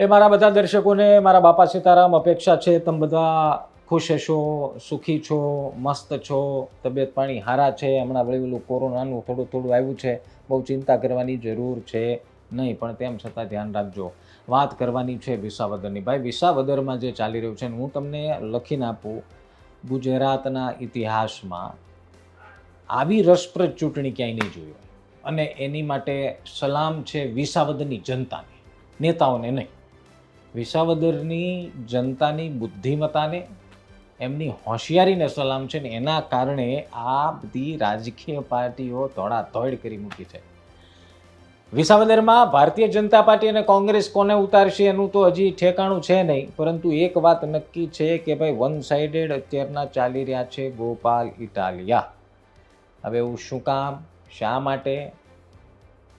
એ મારા બધા દર્શકોને, મારા બાપા સીતારામ અપેક્ષા છે, તમે બધા ખુશ હશો, સુખી છો, મસ્ત છો, તબિયત પાણી હારા છે. હમણાં વળી પેલું કોરોનાનું થોડું થોડું આવ્યું છે, બહુ ચિંતા કરવાની જરૂર છે નહીં, પણ તેમ છતાં ધ્યાન રાખજો. વાત કરવાની છે વિસાવદરની. ભાઈ, વિસાવદરમાં જે ચાલી રહ્યું છે હું તમને લખીને આપું, ગુજરાતના ઇતિહાસમાં આવી રસપ્રદ ચૂંટણી ક્યાંય નહીં જોઈ અને એની માટે સલામ છે વિસાવદરની જનતાને, નેતાઓને નહીં. વિસાવદરની જનતાની બુદ્ધિમત્તાને, એમની હોશિયારીને સલામ છે ને એના કારણે આ બધી રાજકીય પાર્ટીઓ ધોળાધોડ કરી મૂકી છે. વિસાવદરમાં ભારતીય જનતા પાર્ટી અને કોંગ્રેસ કોને ઉતારશે એનું તો હજી ઠેકાણું છે નહીં, પરંતુ એક વાત નક્કી છે કે ભાઈ વન સાઇડેડ અત્યારના ચાલી રહ્યા છે ગોપાલ ઇટાલિયા. હવે એવું શું કામ? શા માટે?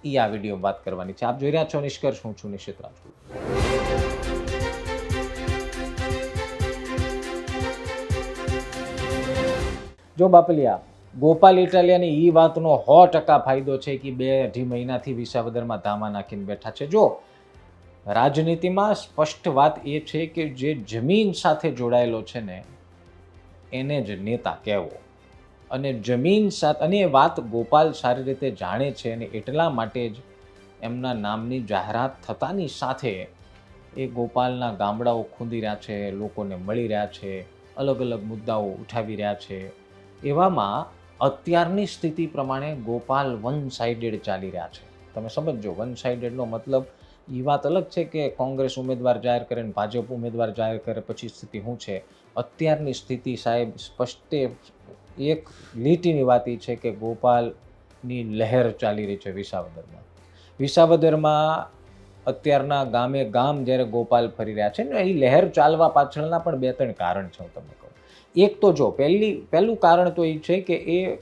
એ આ વીડિયો વાત કરવાની છે. આપ જોઈ રહ્યા છો નિષ્કર્ષ, હું છું નિશ્ચિત રાજપૂત. જો બાપલિયા, ગોપાલ ઇટાલિયાની એ વાતનો સો ટકા ફાયદો છે કે બે અઢી મહિનાથી વિસાવદરમાં ધામા નાખીને બેઠા છે. જો, રાજનીતિમાં સ્પષ્ટ વાત એ છે કે જે જમીન સાથે જોડાયેલો છે ને, એને જ નેતા કહેવો. અને જમીન સાથે અને એ વાત ગોપાલ સારી રીતે જાણે છે અને એટલા માટે જ એમના નામની જાહેરાત થતાની સાથે એ ગોપાલના ગામડાઓ ખૂંદી રહ્યા છે, લોકોને મળી રહ્યા છે અલગ અલગ મુદ્દાઓ ઉઠાવી રહ્યા છે. એવામાં અત્યારની સ્થિતિ પ્રમાણે ગોપાલ વન સાઇડેડ ચાલી રહ્યા છે. તમે સમજો વન સાઇડેડનો મતલબ એ વાત અલગ છે કે કોંગ્રેસ ઉમેદવાર જાહેર કરે ને ભાજપ ઉમેદવાર જાહેર કરે, પછી સ્થિતિ શું છે? અત્યારની સ્થિતિ સાહેબ સ્પષ્ટે એક લીટીની વાત એ છે કે ગોપાલની લહેર ચાલી રહી છે વિસાવદરમાં. વિસાવદરમાં અત્યારના ગામે ગામ જ્યારે ગોપાલ ફરી રહ્યા છે ને એ લહેર ચાલવા પાછળના પણ બે ત્રણ કારણ છે હું તમને એક તો જો, પહેલી, પહેલું કારણ તો એ છે કે એ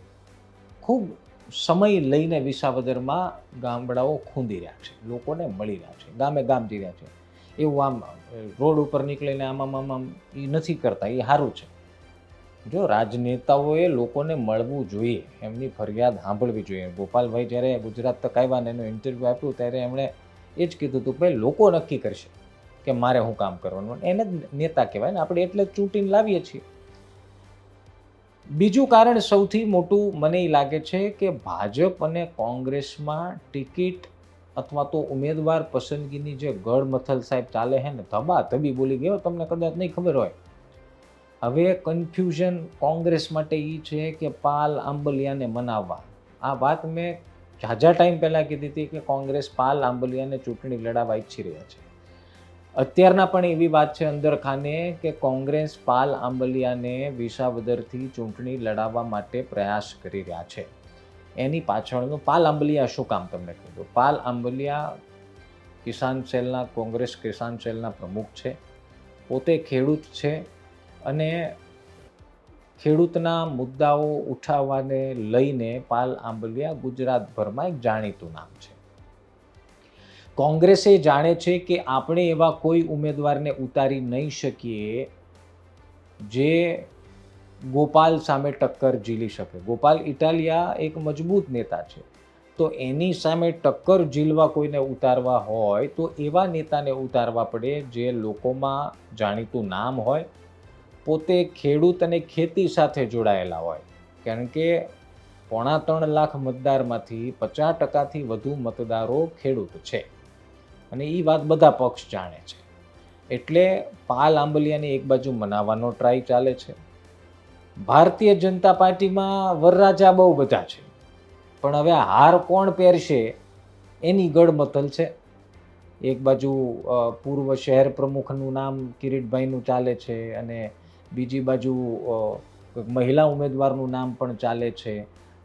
ખૂબ સમય લઈને વિસાવદરમાં ગામડાઓ ખૂંદી રહ્યા છે, લોકોને મળી રહ્યા છે, ગામે ગામ જઈ રહ્યા છે. એવું આમ રોડ ઉપર નીકળીને આમ આમ આમ એ નથી કરતા, એ સારું છે. જો રાજનેતાઓએ લોકોને મળવું જોઈએ, એમની ફરિયાદ સાંભળવી જોઈએ. ગોપાલભાઈ જ્યારે ગુજરાત તક આવ્યા ને એનું ઇન્ટરવ્યૂ આપ્યું, ત્યારે એમણે એ જ કીધું હતું ભાઈ, લોકો નક્કી કરશે કે મારે શું કામ કરવાનું. એને જ નેતા કહેવાય ને, આપણે એટલે જ ચૂંટીને લાવીએ છીએ. બીજું કારણ સૌથી મોટું મને લાગે છે કે ભાજપ અને કોંગ્રેસમાં ટિકિટ અથવા તો ઉમેદવાર પસંદગીની જે ગળમથલ સાહેબ ચાલે છે ને, ધબા ધબી બોલી ગયો તમને કદાચ નહીં ખબર હોય. હવે કન્ફ્યુઝન કોંગ્રેસ માટે એ છે કે પાલ આંબલિયાને મનાવવા. આ વાત મેં ઝાઝા ટાઈમ પહેલાં કીધી હતી કે કોંગ્રેસ પાલ આંબલિયાને ચૂંટણી લડાવવા ઈચ્છી રહ્યા છે. અત્યારના પણ એવી વાત છે અંદર ખાને કે કોંગ્રેસ પાલ આંબલિયાને વિસાવદરથી ચૂંટણી લડાવવા માટે પ્રયાસ કરી રહ્યા છે. એની પાછળનું પાલ આંબલિયા શું કામ તમને કીધું પાલ આંબલિયા કિસાન સેલના, કોંગ્રેસ કિસાન સેલના પ્રમુખ છે. પોતે ખેડૂત છે અને ખેડૂતના મુદ્દાઓ ઉઠાવવાને લઈને પાલ આંબલિયા ગુજરાતભરમાં એક જાણીતું નામ છે. કોંગ્રેસે જાણે છે કે આપણે એવા કોઈ ઉમેદવારને ઉતારી નહીં શકીએ જે ગોપાલ સામે ટક્કર ઝીલી શકે. ગોપાલ ઇટાલિયા એક મજબૂત નેતા છે. તો એની સામે ટક્કર ઝીલવા કોઈને ઉતારવા હોય તો એવા નેતાને ઉતારવા પડે જે લોકોમાં જાણીતું નામ હોય, પોતે ખેડૂત અને ખેતી સાથે જોડાયેલા હોય. કારણ કે પોણા ત્રણ લાખ મતદારમાંથી પચાસ ટકાથી વધુ મતદારો ખેડૂત છે. અને એ વાત બધા પક્ષ જાણે છે. એટલે પાલ આંબલિયાની એક બાજુ મનાવવાનો ટ્રાય ચાલે છે. ભારતીય જનતા પાર્ટીમાં વરરાજા બહુ બધા છે. પણ હવે હાર કોણ પહેરશે એની ગડમથલ છે. એક બાજુ પૂર્વ શહેર પ્રમુખનું નામ કિરીટભાઈનું ચાલે છે અને બીજી બાજુ મહિલા ઉમેદવારનું નામ પણ ચાલે છે.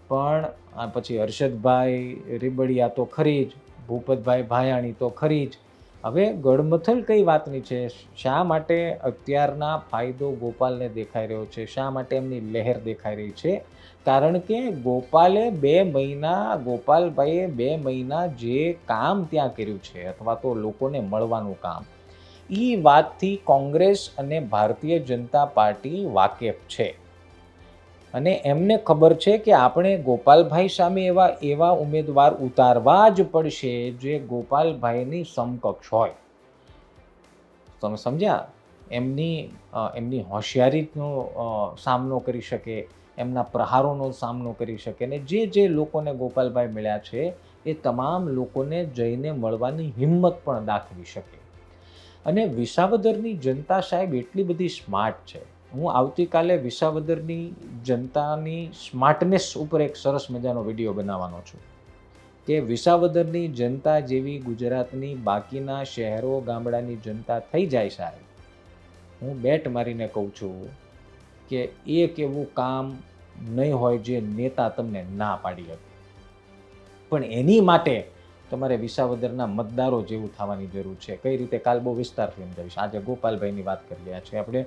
પણ પછી હર્ષદભાઈ રીબડિયા તો ખરી જ. ભૂપતભાઈ ભાયાણી તો ખરી જ. હવે ગડમથલ કઈ વાતની છે? શા માટે અત્યારના ફાયદો ગોપાલને દેખાઈ રહ્યો છે? શા માટે એમની લહેર દેખાઈ રહી છે? કારણ કે ગોપાલે બે મહિના, ગોપાલભાઈએ બે મહિના જે કામ ત્યાં કર્યું છે, અથવા તો લોકોને મળવાનું કામ એ વાતથી કોંગ્રેસ અને ભારતીય જનતા પાર્ટી વાકેફ છે. અને એમને ખબર છે કે આપણે ગોપાલભાઈ સામે એવા એવા ઉમેદવાર ઉતારવા જ પડશે જે ગોપાલભાઈની સમકક્ષ હોય. તમે સમજ્યા? એમની એમની હોશિયારીનો સામનો કરી શકે, એમના પ્રહારોનો સામનો કરી શકે ને જે જે લોકોને ગોપાલભાઈ મળ્યા છે, એ તમામ લોકોને જઈને મળવાની હિંમત પણ દાખવી શકે. અને વિસાવદરની જનતા સાહેબ એટલી બધી સ્માર્ટ છે. હું આવતીકાલે વિસાવદરની જનતાની સ્માર્ટનેસ ઉપર એક સરસ મજાનો વીડિયો બનાવવાનો છું કે વિસાવદરની જનતા જેવી ગુજરાતની બાકીના શહેરો ગામડાની જનતા થઈ જાય સાહેબ. હું બેટ મારીને કહું છું કે એક એવું કામ નહીં હોય જે નેતા તમને ના પાડી શકે. પણ એની માટે તમારે વિસાવદરના મતદારો જેવું થવાની જરૂર છે. કઈ રીતે કાલ બહુ વિસ્તારથી સમજાવીશ આજે ગોપાલભાઈની વાત કરી રહ્યા છે આપણે.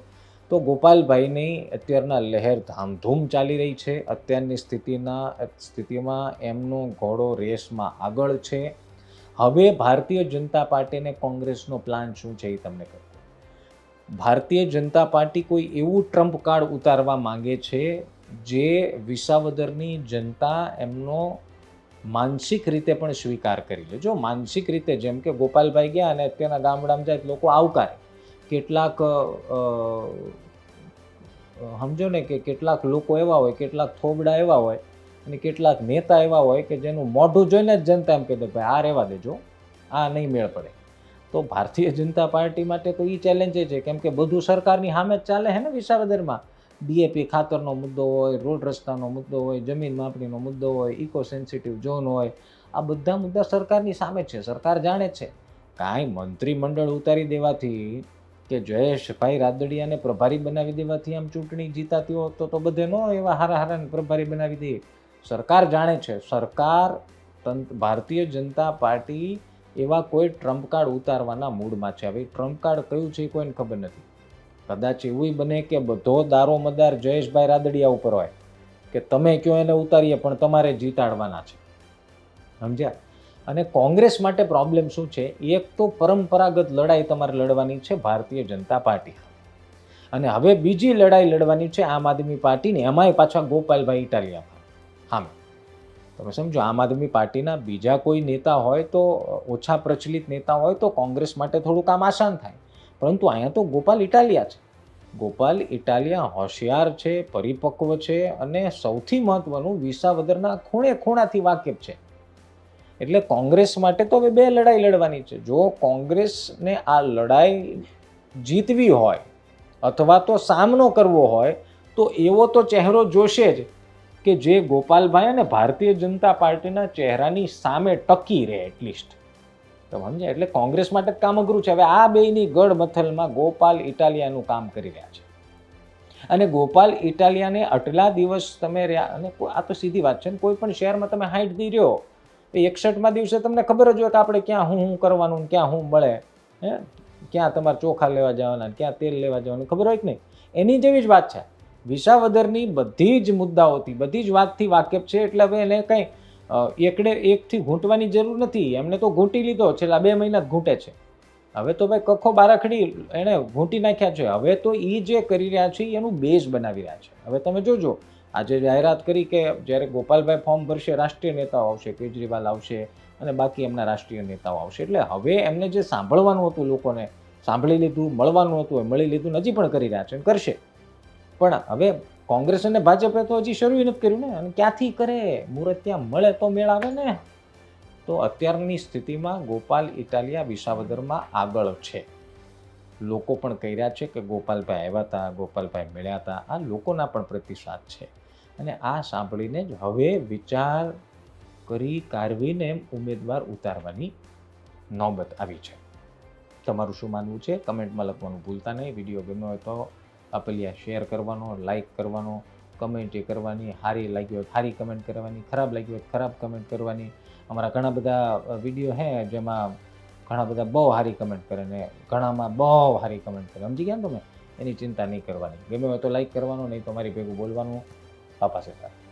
તો ગોપાલભાઈની અત્યારના લહેર ધામધૂમ ચાલી રહી છે. અત્યારની સ્થિતિના, સ્થિતિમાં એમનો ઘોડો રેસમાં આગળ છે. હવે ભારતીય જનતા પાર્ટીને કોંગ્રેસનો પ્લાન શું છે એ તમને કહું. ભારતીય જનતા પાર્ટી કોઈ એવું ટ્રમ્પ કાર્ડ ઉતારવા માંગે છે જે વિસાવદરની જનતા એમનો માનસિક રીતે પણ સ્વીકાર કરી લે. જો માનસિક રીતે જેમ કે ગોપાલભાઈ ગયા અને અત્યારના ગામડામાં જાય લોકો આવકારે. કેટલાક સમજો ને કે કેટલાક લોકો એવા હોય, કેટલાક થોબડા એવા હોય અને કેટલાક નેતા એવા હોય કે જેનું મોઢું જોઈને જ જનતા એમ કહી દે ભાઈ આ રહેવા દેજો, આ નહીં મેળ પડે. તો ભારતીય જનતા પાર્ટી માટે તો એ ચેલેન્જ છે, કેમ કે બધું સરકારની સામે જ ચાલે છે ને વિસાવદરમાં. ડીએપી ખાતરનો મુદ્દો હોય, રોડ રસ્તાનો મુદ્દો હોય, જમીન માપણીનો મુદ્દો હોય ઇકો સેન્સિટિવ ઝોન હોય, આ બધા મુદ્દા સરકારની સામે છે, સરકાર જાણે છે. કાંઈ મંત્રીમંડળ ઉતારી દેવાથી કે જયેશભાઈ રાદડિયાને પ્રભારી બનાવી દેવાથી આમ ચૂંટણી જીતાતી હોત તો તો બધે નો એવા હારા હારાને પ્રભારી બનાવી દઈએ. સરકાર જાણે છે, સરકાર તંત્ર ભારતીય જનતા પાર્ટી એવા કોઈ ટ્રમ્પ કાર્ડ ઉતારવાના મૂડમાં છે. હવે ટ્રમ્પ કાર્ડ કયું છે એ કોઈને ખબર નથી. કદાચ એવું બને કે બધો દારો મદાર જયેશભાઈ રાદડિયા ઉપર હોય કે તમે કયો એને ઉતારીએ પણ તમારે જીતાડવાના છે. સમજ્યા? અને કોંગ્રેસ માટે પ્રોબ્લેમ શું છે? એક તો પરંપરાગત લડાઈ તમારે લડવાની છે ભારતીય જનતા પાર્ટી. અને હવે બીજી લડાઈ લડવાની છે આમ આદમી પાર્ટીની. એમાંય પાછા ગોપાલભાઈ ઇટાલિયા હા તમે સમજો, આમ આદમી પાર્ટીના બીજા કોઈ નેતા હોય તો, ઓછા પ્રચલિત નેતા હોય તો કોંગ્રેસ માટે થોડું કામ આસાન થાય. પરંતુ અહીંયા તો ગોપાલ ઇટાલિયા છે. ગોપાલ ઇટાલિયા હોશિયાર છે, પરિપક્વ છે અને સૌથી મહત્વનું વિસાવદરના ખૂણે ખૂણાથી વાકેફ છે. એટલે કોંગ્રેસ માટે તો હવે બે લડાઈ લડવાની છે. જો કોંગ્રેસને આ લડાઈ જીતવી હોય અથવા તો સામનો કરવો હોય, તો એવો તો ચહેરો જોશે જ કે જે ગોપાલભાઈ અને ભારતીય જનતા પાર્ટીના ચહેરાની સામે ટકી રહે એટલીસ્ટ તો સમજે એટલે કોંગ્રેસ માટે જ કામ અઘરું છે. હવે આ બેયની ગઢ મથલમાં ગોપાલ ઇટાલિયાનું કામ કરી રહ્યા છે. અને ગોપાલ ઇટાલિયાને આટલા દિવસ તમે રહ્યા અને આ તો સીધી વાત છે ને, કોઈ પણ શહેરમાં તમે હાઈટ દી રહ્યો એ એકસઠમાં દિવસે તમને ખબર જ હોય કે આપણે ક્યાં હું હું કરવાનું ને ક્યાં હું મળે, હે? ક્યાં તમારે ચોખા લેવા જવાના ક્યાં તેલ લેવા જવાનું, ખબર હોય કે નહીં? એની જેવી જ વાત છે. વિસાવદરની બધી જ મુદ્દાઓથી, બધી જ વાતથી વાકેફ છે એટલે હવે એને કંઈ એકડે એકથી ઘૂંટવાની જરૂર નથી. એમને તો ઘૂંટી લીધો, છેલ્લા બે મહિના ઘૂંટે છે. હવે તો ભાઈ કખો બારાખડી એણે ઘૂંટી નાખ્યા છે. હવે તો એ જે કરી રહ્યા છે એનું બેઝ બનાવી રહ્યા છે. હવે તમે જોજો આજે જાહેરાત કરી કે જ્યારે ગોપાલભાઈ ફોર્મ ભરશે, રાષ્ટ્રીય નેતાઓ આવશે, કેજરીવાલ આવશે અને બાકી એમના રાષ્ટ્રીય નેતાઓ આવશે. એટલે હવે એમને જે સાંભળવાનું હતું લોકોને, સાંભળી લીધું, મળવાનું હતું, એ મળી લીધું હજી પણ કરી રહ્યા છે કરશે. પણ હવે કોંગ્રેસ અને ભાજપે તો હજી શરૂ નથી કર્યું ને, અને ક્યાંથી કરે? મુહૂર્ત ત્યાં મળે તો મેળ આવે ને. તો અત્યારની સ્થિતિમાં ગોપાલ ઇટાલિયા વિસાવદરમાં આગળ છે. લોકો પણ કહી રહ્યા છે કે ગોપાલભાઈ આવ્યા હતા, ગોપાલભાઈ મળ્યા હતા. આ લોકોના પણ પ્રતિસાદ છે. અને આ સાંભળીને જ હવે વિચાર કરી કારવીને ઉમેદવાર ઉતારવાની નોબત આવી છે. તમારું શું માનવું છે? કમેન્ટમાં લખવાનું ભૂલતા નહીં. વીડિયો ગમ્યો હોય તો આપેલિયા શેર કરવાનો લાઇક કરવાનો, કમેન્ટ એ કરવાની સારી લાગી હોય સારી કમેન્ટ કરવાની, ખરાબ લાગી હોય ખરાબ કમેન્ટ કરવાની. અમારા ઘણા બધા વીડિયો હે જેમાં ઘણા બધા બહુ સારી કમેન્ટ કરે ને ઘણામાં બહુ સારી કમેન્ટ કરે. સમજી ગયા તમે? એની ચિંતા નહીં કરવાની. ગમે હોય તો લાઇક કરવાનું, નહીં તો મારી ભેગું બોલવાનું. બાપા છે